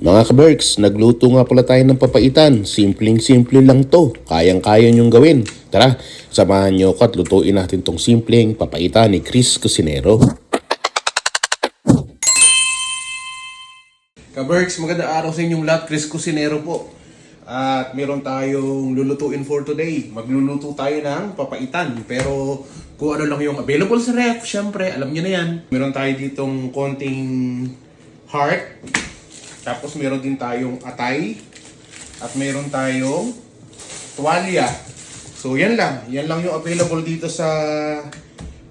Mga kaberks, nagluto nga pala tayo ng papaitan. Simpleng-simple lang to. Kayang-kaya nyong gawin. Tara, samahan nyo ko at lutuin natin tong simpleng papaitan ni Chris Cusinero. Kaberks, maganda araw sa inyong lahat. Chris Cusinero po. At meron tayong lulutuin for today. Magluluto tayo ng papaitan. Pero kung ano lang yung available sa ref, syempre, alam nyo na yan. Meron tayo ditong konting heart. Tapos meron din tayong atay. At meron tayong tuwalya. So yan lang. Yan lang yung available dito sa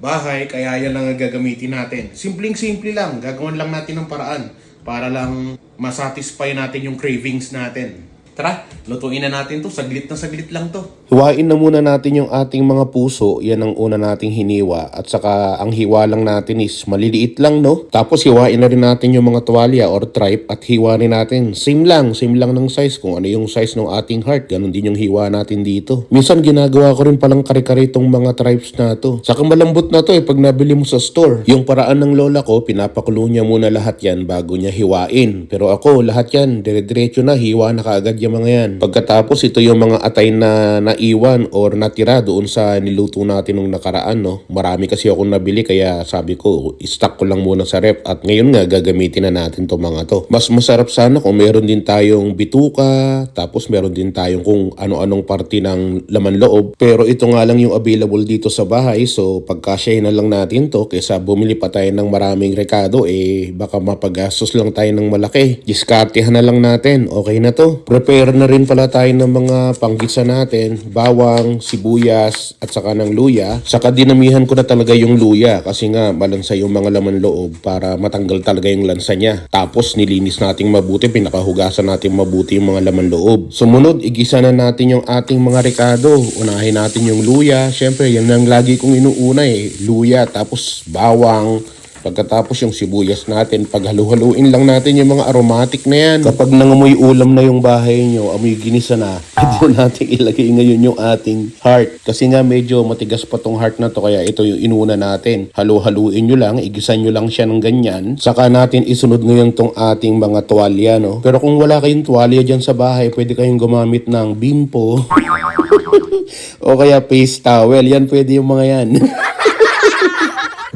bahay. Kaya yan lang ang gagamitin natin. Simpleng-simple lang. Gagawin lang natin ng paraan. Para lang masatisfy natin yung cravings natin. Tara, lutuin na natin to. Saglit na saglit lang to. Hiwain na muna natin yung ating mga puso. Yan ang una nating hiniwa. At saka ang hiwa lang natin is maliliit lang, no? Tapos hiwain na rin natin yung mga tuwalya or tripe at hiwa rin natin. Same lang, same lang ng size. Kung ano yung size ng ating heart, ganun din yung hiwa natin dito. Minsan ginagawa ko rin palang kare-kare itong mga tripes na to. Saka malambot na to eh pag nabili mo sa store. Yung paraan ng lola ko, pinapakulo niya muna lahat yan bago niya hiwain. Pero ako, lahat yan, dire-diretso na, hiwa na kaagad yung mga yan. Pagkatapos, ito yung mga atay na naiwan or natira doon sa niluto natin nung nakaraan, no? Marami kasi ako nabili, kaya sabi ko, stock ko lang muna sa rep. At ngayon nga, gagamitin na natin to mga to. Mas masarap sana kung meron din tayong bituka, tapos meron din tayong kung ano-anong parte ng laman loob. Pero ito nga lang yung available dito sa bahay, so pagkasyahin na lang natin to, kaysa bumili pa tayo ng maraming rekado, eh baka mapagastos lang tayo ng malaki. Diskartehan na lang natin, okay na to. Prepare na rin pala tayo ng mga panggisa natin, bawang, sibuyas, at saka ng luya. Saka dinamihan ko na talaga yung luya kasi nga malansa yung mga laman loob para matanggal talaga yung lansa niya. Tapos nilinis nating mabuti, pinakahugasan natin mabuti yung mga laman loob. Sumunod, igisa na natin yung ating mga rekado. Unahin natin yung luya. Siyempre, yan ang lagi kong inuuna eh. Luya, tapos bawang, Pagkatapos yung sibuyas natin, paghalu-haluin lang natin yung mga aromatic na yan. Kapag nangamoy ulam na yung bahay nyo, amoy ginisa na, pwede natin ilagay ngayon yung ating heart. Kasi nga medyo matigas pa tong heart na to, kaya ito yung inuna natin. Halu-haluin nyo lang, igisan nyo lang siya ng ganyan. Saka natin isunod ngayon tong ating mga tuwalya, no? Pero kung wala kayong tuwalya dyan sa bahay, pwede kayong gumamit ng bimpo. o kaya face towel. Yan pwede yung mga yan.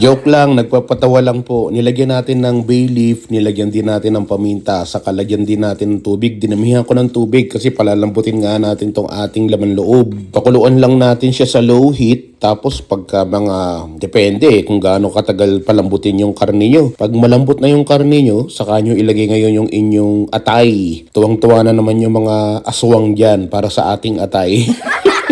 Joke lang, nagpapatawa lang po. Nilagyan natin ng bay leaf, nilagyan din natin ng paminta, saka lagyan din natin ng tubig. Dinamihan ko ng tubig kasi palalambutin nga natin tong ating laman loob. Pakuluan lang natin siya sa low heat, tapos pagka mga, depende kung gaano katagal palambutin yung karne nyo. Pag malambot na yung karne nyo, saka nyo ilagay ngayon yung inyong atay. Tuwang-tuwa na naman yung mga aswang dyan para sa ating atay.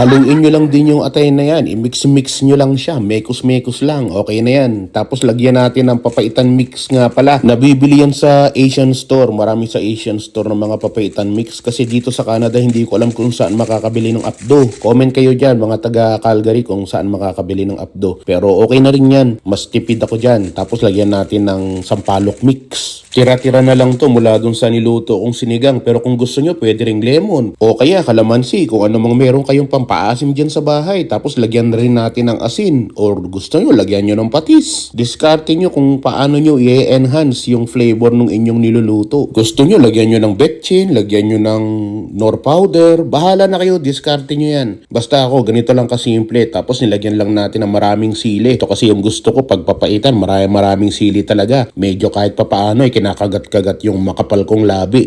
Haluin nyo lang din yung atay na yan. I-mix-mix nyo lang siya. Mekos-mekos lang. Okay na yan. Tapos lagyan natin ng papaitan mix nga pala. Nabibili yan sa Asian store. Marami sa Asian store ng mga papaitan mix. Kasi dito sa Canada, hindi ko alam kung saan makakabili ng apdo. Comment kayo dyan, mga taga Calgary, kung saan makakabili ng apdo. Pero okay na rin yan. Mas tipid ako dyan. Tapos lagyan natin ng sampalok mix. Tira-tira na lang to mula dun sa niluto kong sinigang. Pero kung gusto nyo, pwede ring lemon. O kaya kalamansi, kung ano mang meron kayong pampaasim dyan sa bahay. Tapos lagyan rin natin ng asin. Or gusto nyo, lagyan nyo ng patis. Diskarte nyo kung paano nyo i-enhance yung flavor ng inyong niluluto. Gusto nyo, lagyan nyo ng betchin, lagyan nyo ng nor powder. Bahala na kayo, diskarte nyo yan. Basta ako, ganito lang kasimple. Tapos nilagyan lang natin ng maraming sili. Ito kasi yung gusto ko pagpapaitan, maraming maraming sili talaga. Medyo kahit papaano, eh, kinakagat-kagat yung makapal kong labi.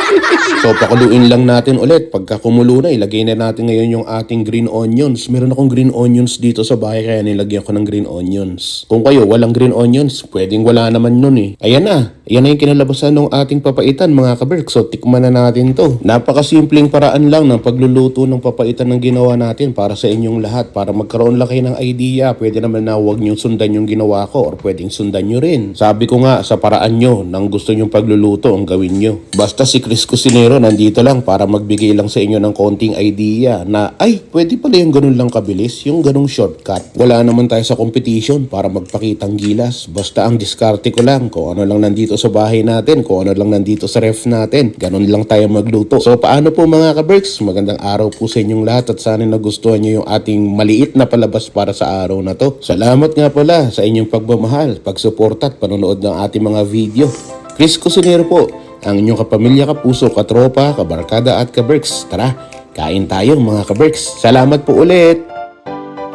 so, pakuluin lang natin ulit. Pagka kumulo na, ilagay na natin ngayon yung ating green onions. Meron akong green onions dito sa bahay, kaya nilagyan ko ng green onions. Kung kayo, walang green onions, pwedeng wala naman nun eh. Ayan na. Ayan na yung kinalabasan ng ating papaitan, mga kaberk. So, tikman na natin to. Napakasimpleng paraan lang ng pagluluto ng papaitan ng ginawa natin para sa inyong lahat. Para magkaroon lang kayo ng idea, pwede naman na huwag nyo sundan yung ginawa ko or pwedeng sundan nyo rin. Sabi ko nga, sa paraan nyo, nang gusto nyong pagluluto, ang gawin nyo. Basta si Chris Cusinero nandito lang para magbigay lang sa inyo ng konting idea na, ay, pwede pala yung ganun lang kabilis, yung ganung shortcut. Wala naman tayo sa competition para magpakitang gilas. Basta ang diskarte ko lang, kung ano lang nandito sa bahay natin, kung ano lang nandito sa ref natin. Ganun lang tayo magluto. So, paano po mga kaberks? Magandang araw po sa inyong lahat at sana nagustuhan nyo yung ating maliit na palabas para sa araw na to. Salamat nga pala sa inyong pagmamahal, pagsuporta at panonood ng ating mga video. Chris Cusinero po, ang inyong kapamilya, kapuso, katropa, kabarkada at kaberks. Tara, kain tayo mga kaberks. Salamat po ulit!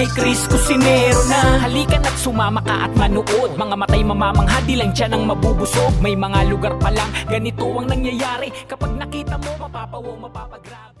Kay Chris Cusinero na. Halika na't sumama ka at manood. Mga matay mamamangha di lang siya nang mabubusog. May mga lugar pa lang ganito ang nangyayari. Kapag nakita mo mapapawaw mapapagrabe